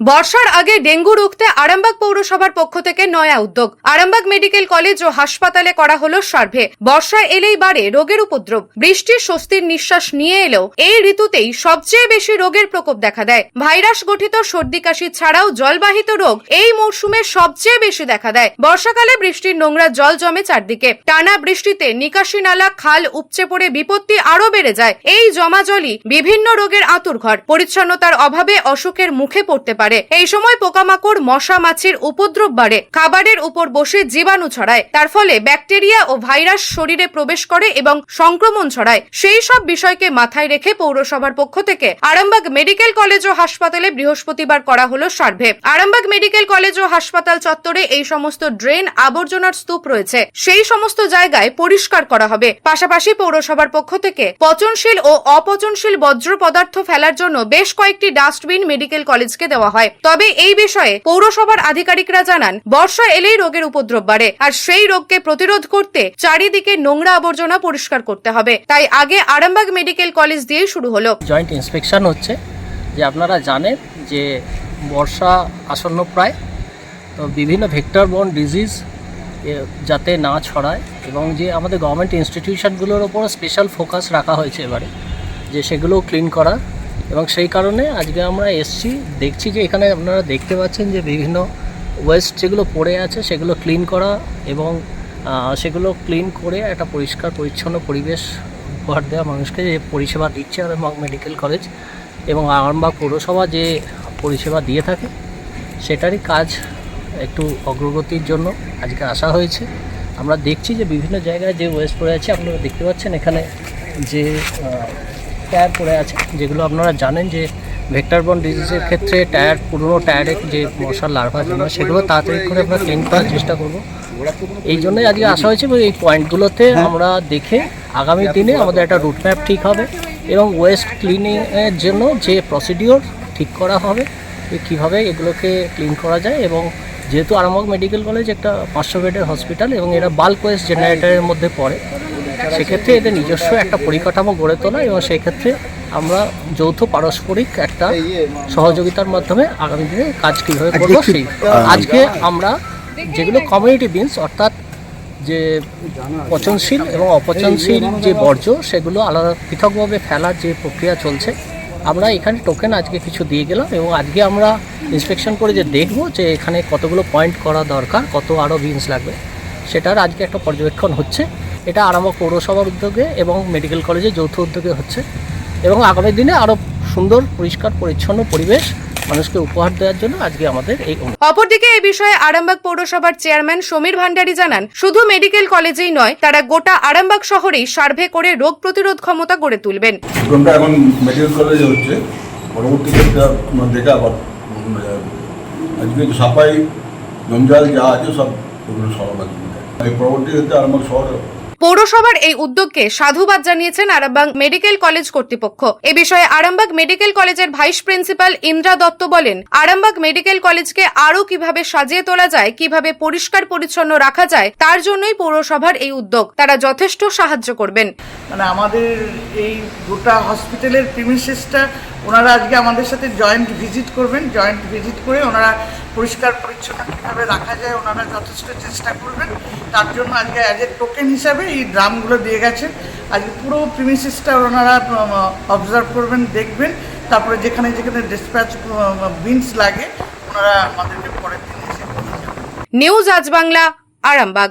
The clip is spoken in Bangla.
বর্ষার আগে ডেঙ্গু রুখতে আরামবাগ পৌরসভার পক্ষ থেকে নয়া উদ্যোগ। আরামবাগ মেডিকেল কলেজ ও হাসপাতালে করা হলো সার্ভে। বর্ষা এলেই বাড়ে রোগের উপদ্রব। বৃষ্টির স্বস্তির নিঃশ্বাস নিয়ে এলেও এই ঋতুতেই সবচেয়ে বেশি রোগের প্রকোপ দেখা দেয়। ভাইরাস গঠিত সর্দি কাশি ছাড়াও জলবাহিত রোগ এই মরশুমে সবচেয়ে বেশি দেখা দেয়। বর্ষাকালে বৃষ্টির নোংরা জল জমে চারদিকে। টানা বৃষ্টিতে নিকাশি নালা, খাল উপচে পড়ে বিপত্তি আরও বেড়ে যায়। এই জমা জলই বিভিন্ন রোগের আঁতুরঘর পরিচ্ছন্নতার অভাবে অসুখের মুখে পড়তে পারে এই সময় পোকামাকড়, মশা মাছির উপদ্রব বাড়ে। খাবারের উপর বসে জীবাণু ছড়ায়। তার ফলে ব্যাকটেরিয়া ও ভাইরাস শরীরে প্রবেশ করে এবং সংক্রমণ ছড়ায়। সেই সব বিষয়কে মাথায় রেখে পৌরসভার পক্ষ থেকে আরামবাগ মেডিকেল কলেজ ও হাসপাতালে বৃহস্পতিবার করা হলো সার্ভে। আরামবাগ মেডিকেল কলেজ ও হাসপাতাল চত্বরে এই সমস্ত ড্রেন, আবর্জনার স্তূপ রয়েছে। সেই সমস্ত জায়গায় পরিষ্কার করা হবে। পাশাপাশি পৌরসভার পক্ষ থেকে পচনশীল ও অপচনশীল বজ্র পদার্থ ফেলার জন্য বেশ কয়েকটি ডাস্টবিন মেডিকেল কলেজকে দেওয়া হয়। তবে এই বিষয়ে পৌরসভার আধিকারিকরা জানান, বর্ষা এলেই রোগের উপদ্রব বাড়ে আর সেই রোগকে প্রতিরোধ করতে চারিদিকে নোংরা আবর্জনা পরিষ্কার করতে হবে। তাই আগে আরামবাগ মেডিকেল কলেজ দিয়েই শুরু হলো। জয়েন্ট ইন্সপেকশন হচ্ছে। যে আপনারা জানেন যে বর্ষা আসন্ন প্রায়, তো বিভিন্ন ভেক্টর বন ডিজিজ যাতে না ছড়ায় এবং যে আমাদের গভর্নমেন্ট ইনস্টিটিউশনগুলোর ওপর স্পেশাল ফোকাস রাখা হয়েছে এবারে, যে সেগুলো ক্লিন করা এবং সেই কারণে আজকে আমরা এসছি, দেখছি যে এখানে আপনারা দেখতে পাচ্ছেন যে বিভিন্ন ওয়েস্ট যেগুলো পড়ে আছে সেগুলো ক্লিন করা এবং সেগুলো ক্লিন করে একটা পরিষ্কার পরিচ্ছন্ন পরিবেশ উপহার দেওয়া মানুষকে যে পরিষেবা দিচ্ছে আরামবাগ মেডিকেল কলেজ এবং আরামবাগ পৌরসভা যে পরিষেবা দিয়ে থাকে, সেটারই কাজ একটু অগ্রগতির জন্য আজকে আসা হয়েছে। আমরা দেখছি যে বিভিন্ন জায়গায় যে ওয়েস্ট পড়ে আছে, আপনারা দেখতে পাচ্ছেন এখানে যে টায়ার পড়ে আছে। যেগুলো আপনারা জানেন যে ভেক্টর বন ডিজিজের ক্ষেত্রে টায়ার পুরনো টায়ারে যে মশার লার্ভা জন্য সেগুলো তাড়াতাড়ি করে আমরা ক্লিন করার চেষ্টা করব। এই জন্যই আজকে আসা হয়েছে এই পয়েন্টগুলোতে আমরা দেখে আগামী দিনে আমাদের একটা রুট ম্যাপ ঠিক হবে এবং ওয়েস্ট ক্লিনিংয়ের জন্য যে প্রসিডিওর ঠিক করা হবে কীভাবে এগুলোকে ক্লিন করা যায় এবং যেহেতু আরামবাগ মেডিকেল কলেজ একটা পাঁচশো বেডের হসপিটাল এবং এরা বাল্ক ওয়েস্ট জেনারেটরের মধ্যে পড়ে সেক্ষেত্রে এদের নিজস্ব একটা পরিকাঠামো গড়ে তোলা এবং সেক্ষেত্রে আমরা যৌথ পারস্পরিক একটা সহযোগিতার মাধ্যমে আগামী দিনে কাজ কীভাবে করব সেই আজকে আমরা যেগুলো কমিউনিটি বিনস অর্থাৎ যে পচনশীল এবং অপচনশীল যে বর্জ্য সেগুলো আলাদা পৃথকভাবে ফেলার যে প্রক্রিয়া চলছে আমরা এখানে টোকেন আজকে কিছু দিয়ে গেলাম এবং আজকে আমরা ইন্সপেকশন করে যে দেখব যে এখানে কতগুলো পয়েন্ট করা দরকার কত আরও বিনস লাগবে। সেটার আজকে একটা পর্যবেক্ষণ হচ্ছে। এটা আরামবাগ পৌরসভার উদ্যোগে এবং মেডিকেল কলেজে যৌথ উদ্যোগে হচ্ছে। এবং আগামী দিনে আরও সুন্দর পরিষ্কার পরিচ্ছন্ন পরিবেশ মানুষকে উপহার দেওয়ার জন্য আজকে আমাদের এই অপরদিকে এই বিষয়ে আরামবাগ পৌরসভার চেয়ারম্যান সমীর ভান্ডারী জানান শুধু মেডিকেল কলেজেই নয় তারা গোটা আরামবাগ শহরেই সার্ভে করে রোগ প্রতিরোধ ক্ষমতা গড়ে তুলবেন। প্রোগ্রামটা এখন মেডিকেল কলেজে হচ্ছে পরবর্তী ক্ষেত্রে আপনার দেখে আবার। আজকে জঞ্জাল যা আছে সব ওগুলো পরবর্তী ক্ষেত্রে আমার শহরে পৌরসভার এই উদ্যোগকে সাধুবাদ জানিয়েছেন আরামবাগ মেডিকেল কলেজ কর্তৃপক্ষ। এ বিষয়ে আরামবাগ মেডিকেল কলেজের ভাইস প্রিন্সিপাল ইন্দ্রা দত্ত বলেন, আরামবাগ মেডিকেল কলেজকে আরও কীভাবে সাজিয়ে তোলা যায়, কীভাবে পরিষ্কার পরিচ্ছন্ন রাখা যায়, তার জন্যই পৌরসভার এই উদ্যোগ। তারা যথেষ্ট সাহায্য করবেন। মানে আমাদের এই গোটা হসপিটালের প্রিমিসেসটা ওনারা আজকে আমাদের সাথে জয়েন্ট ভিজিট করবেন, জয়েন্ট ভিজিট করে ওনারা পরিষ্কার পরিচ্ছন্ন কীভাবে রাখা যায়, ওনারা যথেষ্ট চেষ্টা করবেন। তার জন্য আজকে অ্যাজ এ টোকেন হিসাবে এই ড্রামগুলো দিয়ে গেছেন। আজকে পুরো প্রিমিসিসটা ওনারা অবজার্ভ করবেন, দেখবেন। তারপরে যেখানে যেখানে ডিসপ্যাচ বিনস লাগে, ওনারা আমাদেরকে পরের দিন এসে নিউজ আজ বাংলা, আরামবাগ।